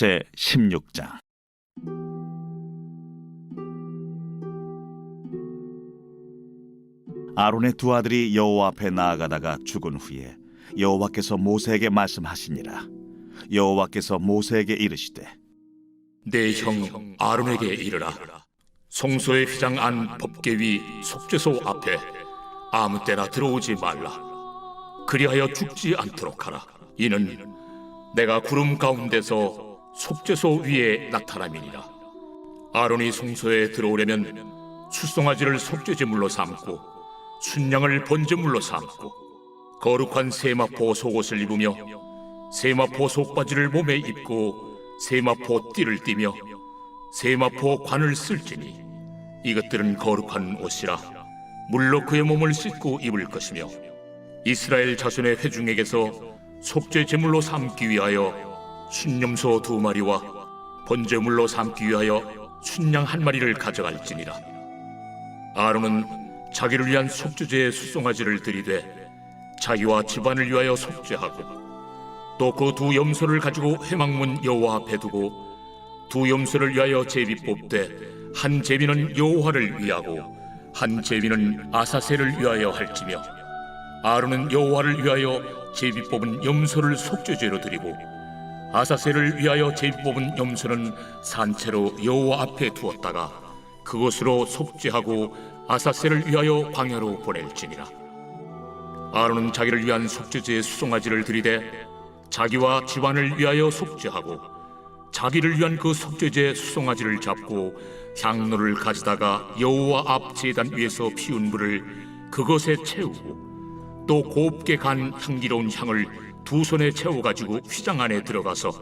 제 16장 아론의 두 아들이 여호와 앞에 나아가다가 죽은 후에 여호와께서 모세에게 말씀하시니라. 여호와께서 모세에게 이르시되 내 형 아론에게 이르라. 성소의 휘장 안 법계 위 속죄소 앞에 아무 때나 들어오지 말라. 그리하여 죽지 않도록 하라. 이는 내가 구름 가운데서 속죄소 위에 나타남이니라. 아론이 성소에 들어오려면 수송아지를 속죄제물로 삼고 순양을 번제물로 삼고 거룩한 세마포 속옷을 입으며 세마포 속바지를 몸에 입고 세마포 띠를 띠며 세마포 관을 쓸지니 이것들은 거룩한 옷이라 물로 그의 몸을 씻고 입을 것이며 이스라엘 자손의 회중에게서 속죄 제물로 삼기 위하여 순념소 두 마리와 번제물로 삼기 위하여 순양 한 마리를 가져갈지니라. 아론은 자기를 위한 속죄제의 수송아지를 들이되 자기와 집안을 위하여 속죄하고 또 그 두 염소를 가지고 회막문 여호와 앞에 두고 두 염소를 위하여 제비 뽑되 한 제비는 여호와를 위하고 한 제비는 아사셀을 위하여 할지며 아론은 여호와를 위하여 제비 뽑은 염소를 속죄제로 드리고 아사셀을 위하여 제비 뽑은 염소는 산채로 여호와 앞에 두었다가 그것으로 속죄하고 아사셀을 위하여 광야로 보낼지니라. 아론은 자기를 위한 속죄제의 수송아지를 들이되 자기와 집안을 위하여 속죄하고 자기를 위한 그 속죄제 수송아지를 잡고 향로를 가지다가 여호와 앞 제단 위에서 피운 불을 그것에 채우고 또 곱게 간 향기로운 향을 두 손에 채워 가지고 휘장 안에 들어가서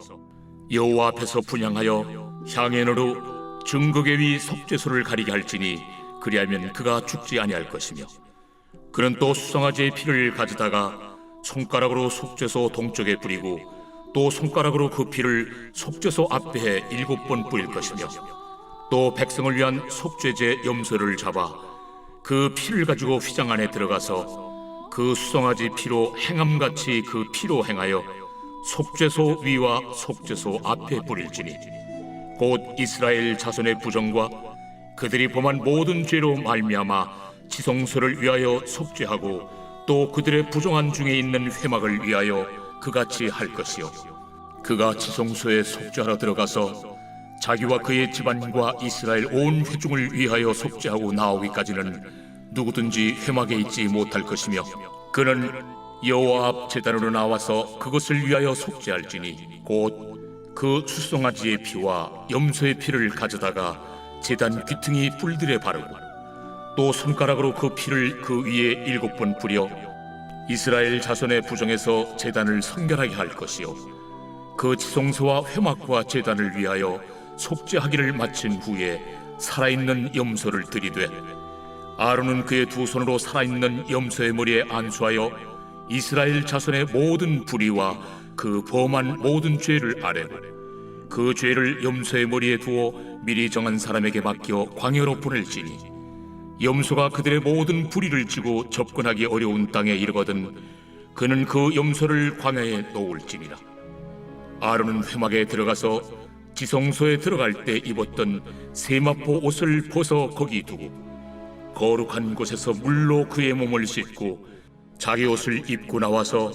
여호와 앞에서 분양하여 향연으로 증거계 위 속죄소를 가리게 할지니 그리하면 그가 죽지 아니할 것이며 그는 또 수송아지의 피를 가져다가 손가락으로 속죄소 동쪽에 뿌리고 또 손가락으로 그 피를 속죄소 앞에 일곱 번 뿌릴 것이며 또 백성을 위한 속죄제 염소를 잡아 그 피를 가지고 휘장 안에 들어가서 그 수송아지 피로 행함같이 그 피로 행하여 속죄소 위와 속죄소 앞에 뿌릴지니 곧 이스라엘 자손의 부정과 그들이 범한 모든 죄로 말미암아 지성소를 위하여 속죄하고 또 그들의 부정한 중에 있는 회막을 위하여 그같이 할 것이요. 그가 지성소에 속죄하러 들어가서 자기와 그의 집안과 이스라엘 온 회중을 위하여 속죄하고 나오기까지는 누구든지 회막에 있지 못할 것이며 그는 여호와 앞 제단으로 나와서 그것을 위하여 속죄할지니 곧 그 수송아지의 피와 염소의 피를 가져다가 제단 귀퉁이 뿔들에 바르고 또 손가락으로 그 피를 그 위에 일곱 번 뿌려 이스라엘 자손의 부정에서 제단을 성결하게 할 것이요 그 지성소와 회막과 제단을 위하여 속죄하기를 마친 후에 살아있는 염소를 들이되 아론은 그의 두 손으로 살아있는 염소의 머리에 안수하여 이스라엘 자손의 모든 불의와 그 범한 모든 죄를 아뢰고 그 죄를 염소의 머리에 두어 미리 정한 사람에게 맡겨 광야로 보낼지니 염소가 그들의 모든 불의를 지고 접근하기 어려운 땅에 이르거든 그는 그 염소를 광야에 놓을지니라. 아론은 회막에 들어가서 지성소에 들어갈 때 입었던 세마포 옷을 벗어 거기 두고 거룩한 곳에서 물로 그의 몸을 씻고 자기 옷을 입고 나와서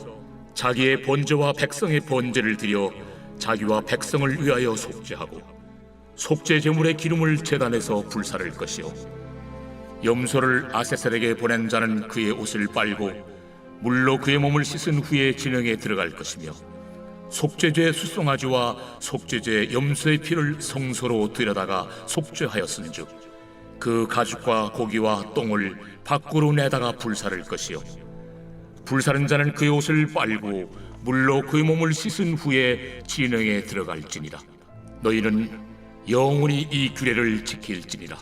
자기의 번제와 백성의 번제를 드려 자기와 백성을 위하여 속죄하고 속죄 제물의 기름을 제단에서 불사를 것이요. 염소를 아세셀에게 보낸 자는 그의 옷을 빨고 물로 그의 몸을 씻은 후에 진영에 들어갈 것이며 속죄제 수송아지와 속죄제 염소의 피를 성소로 들여다가 속죄하였은즉 그 가죽과 고기와 똥을 밖으로 내다가 불사를 것이요. 불사른 자는 그의 옷을 빨고 물로 그의 몸을 씻은 후에 진영에 들어갈지니라. 너희는 영원히 이 규례를 지킬지니라.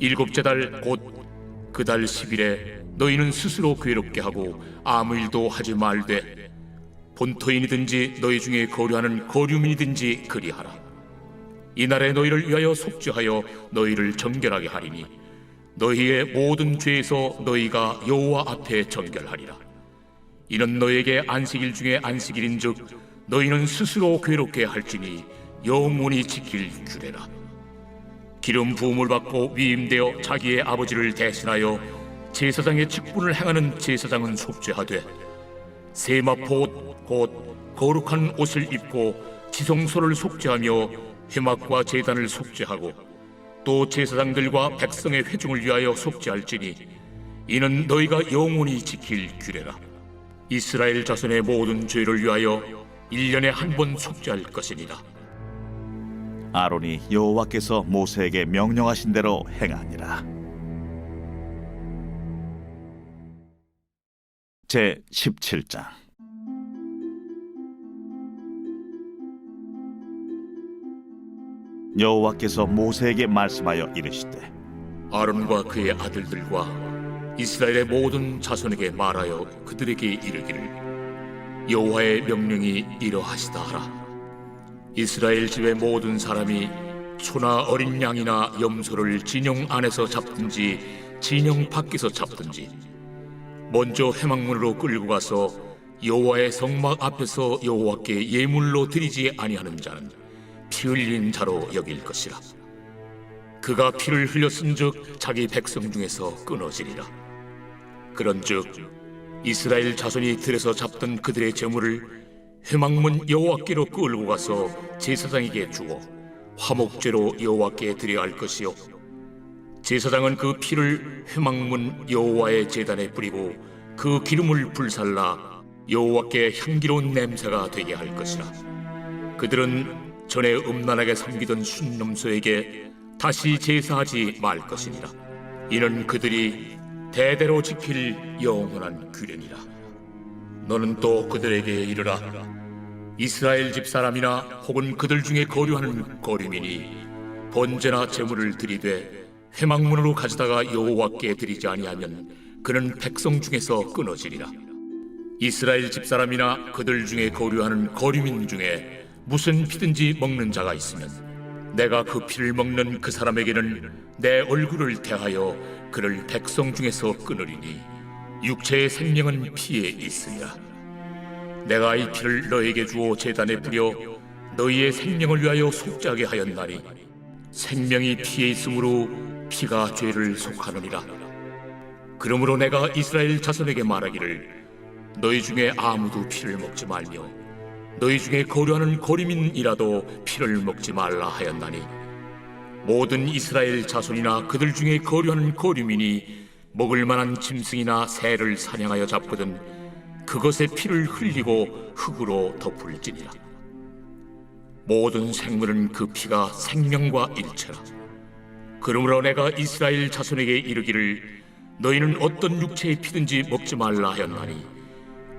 일곱째 달 곧 그달 10일에 너희는 스스로 괴롭게 하고 아무 일도 하지 말되 본토인이든지 너희 중에 거류하는 거류민이든지 그리하라 이날에 너희를 위하여 속죄하여 너희를 정결하게 하리니 너희의 모든 죄에서 너희가 여호와 앞에 정결하리라. 이는 너희에게 안식일 중에 안식일인즉 너희는 스스로 괴롭게 할지니 영원히 지킬 규례라. 기름 부음을 받고 위임되어 자기의 아버지를 대신하여 제사장의 직분을 행하는 제사장은 속죄하되 세마포 곧 거룩한 옷을 입고 지성소를 속죄하며 회막과 제단을 속죄하고 또 제사장들과 백성의 회중을 위하여 속죄할지니 이는 너희가 영원히 지킬 규례라. 이스라엘 자손의 모든 죄를 위하여 일년에 한 번 속죄할 것이니라. 아론이 여호와께서 모세에게 명령하신 대로 행하니라. 제 17장 여호와께서 모세에게 말씀하여 이르시되 아론과 그의 아들들과 이스라엘의 모든 자손에게 말하여 그들에게 이르기를 여호와의 명령이 이러하시다 하라. 이스라엘 집의 모든 사람이 소나 어린 양이나 염소를 진영 안에서 잡든지 진영 밖에서 잡든지 먼저 회막문으로 끌고 가서 여호와의 성막 앞에서 여호와께 예물로 드리지 아니하는 자는 피 흘린 자로 여길 것이라 그가 피를 흘렸은즉 자기 백성 중에서 끊어지리라. 그런즉 이스라엘 자손이 들에서 잡던 그들의 재물을 회막문 여호와께로 끌고 가서 제사장에게 주어 화목제로 여호와께 드려야 할 것이요 제사장은 그 피를 회막문 여호와의 제단에 뿌리고 그 기름을 불살라 여호와께 향기로운 냄새가 되게 할 것이라. 그들은 전에 음란하게 섬기던 순놈소에게 다시 제사하지 말 것이니라. 이는 그들이 대대로 지킬 영원한 규례니라. 너는 또 그들에게 이르라. 이스라엘 집 사람이나 혹은 그들 중에 거류하는 거류민이 번제나 제물을 드리되 회막문으로 가져다가 여호와께 드리지 아니하면 그는 백성 중에서 끊어지리라. 이스라엘 집 사람이나 그들 중에 거류하는 거류민 중에 무슨 피든지 먹는 자가 있으면 내가 그 피를 먹는 그 사람에게는 내 얼굴을 대하여 그를 백성 중에서 끊으리니 육체의 생명은 피에 있으리라 내가 이 피를 너에게 주어 제단에 뿌려 너희의 생명을 위하여 속죄하게 하였나니 생명이 피에 있으므로 피가 죄를 속하느니라. 그러므로 내가 이스라엘 자손에게 말하기를 너희 중에 아무도 피를 먹지 말며 너희 중에 거류하는 거리민이라도 피를 먹지 말라 하였나니 모든 이스라엘 자손이나 그들 중에 거류하는 거류민이 먹을 만한 짐승이나 새를 사냥하여 잡거든 그것의 피를 흘리고 흙으로 덮을지니라. 모든 생물은 그 피가 생명과 일체라. 그러므로 내가 이스라엘 자손에게 이르기를 너희는 어떤 육체의 피든지 먹지 말라 하였나니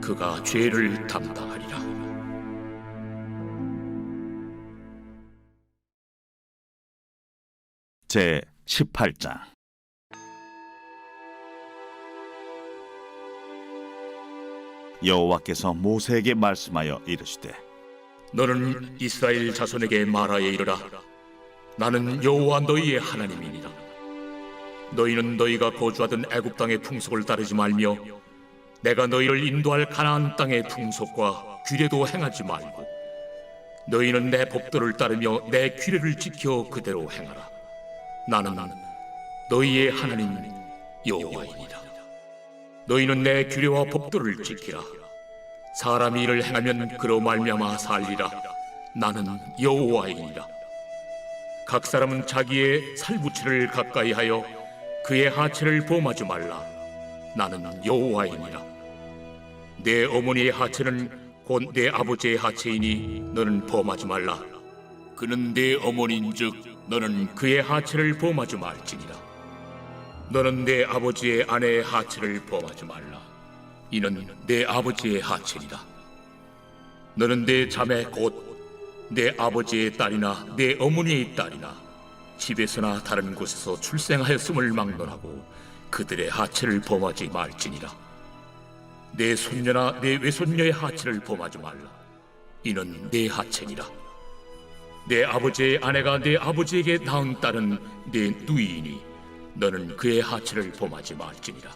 그가 죄를 담당하리라. 제 18장 여호와께서 모세에게 말씀하여 이르시되 너는 이스라엘 자손에게 말하여 이르라. 나는 여호와 너희의 하나님이니라. 너희는 너희가 거주하던 애굽 땅의 풍속을 따르지 말며 내가 너희를 인도할 가나안 땅의 풍속과 규례도 행하지 말고 너희는 내 법도를 따르며 내 규례를 지켜 그대로 행하라. 나는 너희의 하나님 여호와이니라. 너희는 내 규례와 법도를 지키라. 사람이 이를 행하면 그로 말미암아 살리라. 나는 여호와이니라. 각 사람은 자기의 살부치를 가까이 하여 그의 하체를 범하지 말라. 나는 여호와이니라. 내 어머니의 하체는 곧 내 아버지의 하체이니 너는 범하지 말라. 그는 내 어머니인즉 너는 그의 하체를 범하지 말지니라. 너는 내 아버지의 아내의 하체를 범하지 말라. 이는 내 아버지의 하체니라. 너는 내 자매 곧 내 아버지의 딸이나 내 어머니의 딸이나 집에서나 다른 곳에서 출생하였음을 막론하고 그들의 하체를 범하지 말지니라 내 손녀나 내 외손녀의 하체를 범하지 말라. 이는 내 하체니라. 내 아버지의 아내가 내 아버지에게 낳은 딸은 내 누이이니 너는 그의 하체를 범하지 말지니라.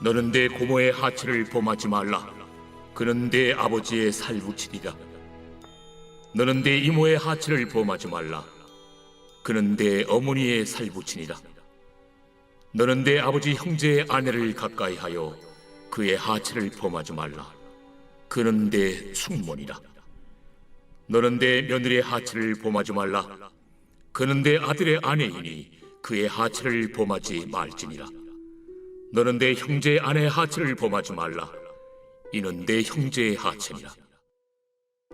너는 내 고모의 하체를 범하지 말라. 그는 내 아버지의 살붙이리라. 너는 내 이모의 하체를 범하지 말라. 그는 내 어머니의 살붙이니라. 너는 내 아버지 형제의 아내를 가까이 하여 그의 하체를 범하지 말라. 그는 내 숙모니라. 너는 내 며느리의 하체를 범하지 말라. 그는 내 아들의 아내이니 그의 하체를 범하지 말지니라. 너는 내 형제의 아내의 하체를 범하지 말라. 이는 내 형제의 하체니라.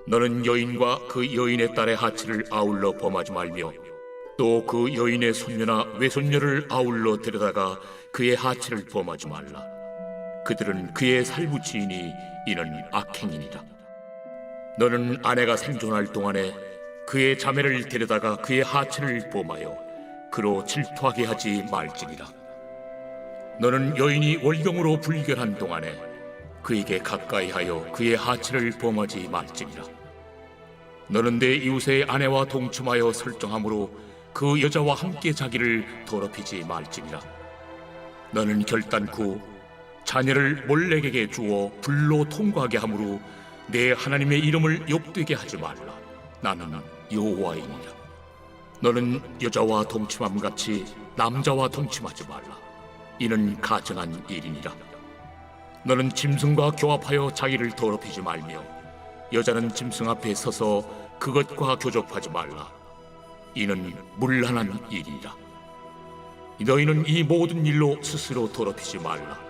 너는 여인과 그 여인의 딸의 하체를 아울러 범하지 말며 또 그 여인의 손녀나 외손녀를 아울러 데려다가 그의 하체를 범하지 말라 그들은 그의 살부치이니 이는 악행이니라. 너는 아내가 생존할 동안에 그의 자매를 데려다가 그의 하체를 범하여 그로 질투하게 하지 말지니라. 너는 여인이 월경으로 불결한 동안에 그에게 가까이 하여 그의 하체를 범하지 말지니라. 너는 내 이웃의 아내와 동침하여 설정함으로 그 여자와 함께 자기를 더럽히지 말지니라. 너는 결단코 자녀를 몰렉에게 주어 불로 통과하게 하므로 내 하나님의 이름을 욕되게 하지 말라. 나는 여호와이니라. 너는 여자와 동침함 같이 남자와 동침하지 말라. 이는 가증한 일이니라. 너는 짐승과 교합하여 자기를 더럽히지 말며 여자는 짐승 앞에 서서 그것과 교접하지 말라. 이는 물란한 일이라. 너희는 이 모든 일로 스스로 더럽히지 말라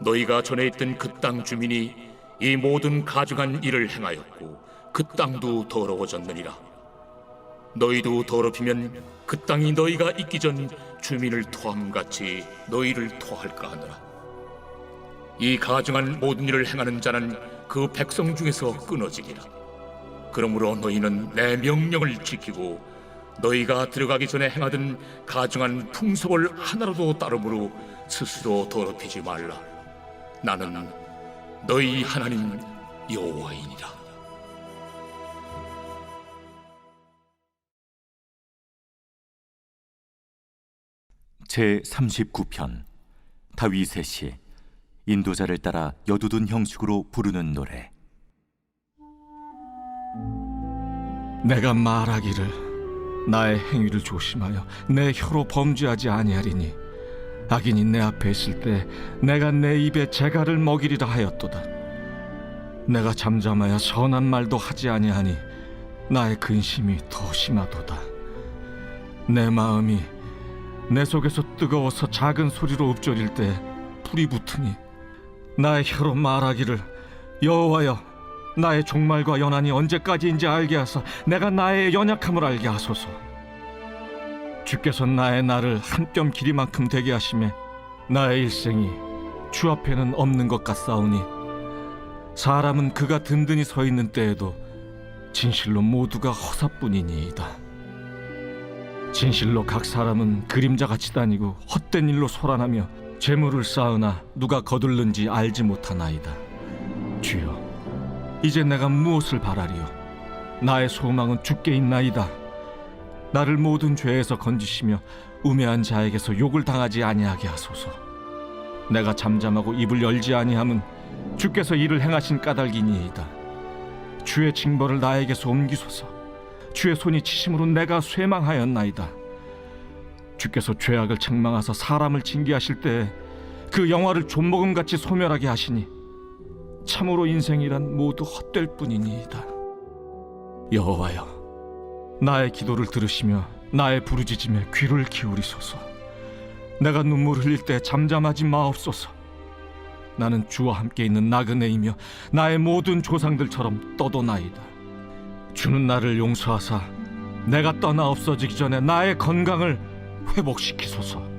너희가 전에 있던 그 땅 주민이 이 모든 가증한 일을 행하였고 그 땅도 더러워졌느니라. 너희도 더럽히면 그 땅이 너희가 있기 전 주민을 토함 같이 너희를 토할까 하노라. 이 가증한 모든 일을 행하는 자는 그 백성 중에서 끊어지리라. 그러므로 너희는 내 명령을 지키고 너희가 들어가기 전에 행하던 가증한 풍속을 하나라도 따름으로 스스로 더럽히지 말라 나는 너희 하나님 여호와이니라. 제 39편 다윗의 시 인도자를 따라 여두둔 형식으로 부르는 노래. 내가 말하기를 나의 행위를 조심하여 내 혀로 범죄하지 아니하리니 악인이 내 앞에 있을 때 내가 내 입에 재갈을 먹이리라 하였도다. 내가 잠잠하여 선한 말도 하지 아니하니 나의 근심이 더 심하도다. 내 마음이 내 속에서 뜨거워서 작은 소리로 읊조릴 때 불이 붙으니 나의 혀로 말하기를 여호와여 나의 종말과 연한이 언제까지인지 알게 하사 내가 나의 연약함을 알게 하소서 주께서 나의 날을 한 뼘 길이만큼 되게 하심에 나의 일생이 주 앞에는 없는 것 같사오니 사람은 그가 든든히 서 있는 때에도 진실로 모두가 허사뿐이니이다 진실로 각 사람은 그림자 같이 다니고 헛된 일로 소란하며 재물을 쌓으나 누가 거둘는지 알지 못하나이다. 주여, 이제 내가 무엇을 바라리요? 나의 소망은 주께 있나이다. 나를 모든 죄에서 건지시며 우매한 자에게서 욕을 당하지 아니하게 하소서. 내가 잠잠하고 입을 열지 아니함은 주께서 이를 행하신 까닭이니이다. 주의 징벌을 나에게서 옮기소서. 주의 손이 치심으로 내가 쇠망하였나이다. 주께서 죄악을 책망하사 사람을 징계하실 때 그 영화를 존먹음같이 소멸하게 하시니 참으로 인생이란 모두 헛될 뿐이니이다. 여호와여, 나의 기도를 들으시며 나의 부르짖음에 귀를 기울이소서. 내가 눈물 흘릴 때 잠잠하지 마옵소서. 나는 주와 함께 있는 나그네이며 나의 모든 조상들처럼 떠도나이다. 주는 나를 용서하사 내가 떠나 없어지기 전에 나의 건강을 회복시키소서.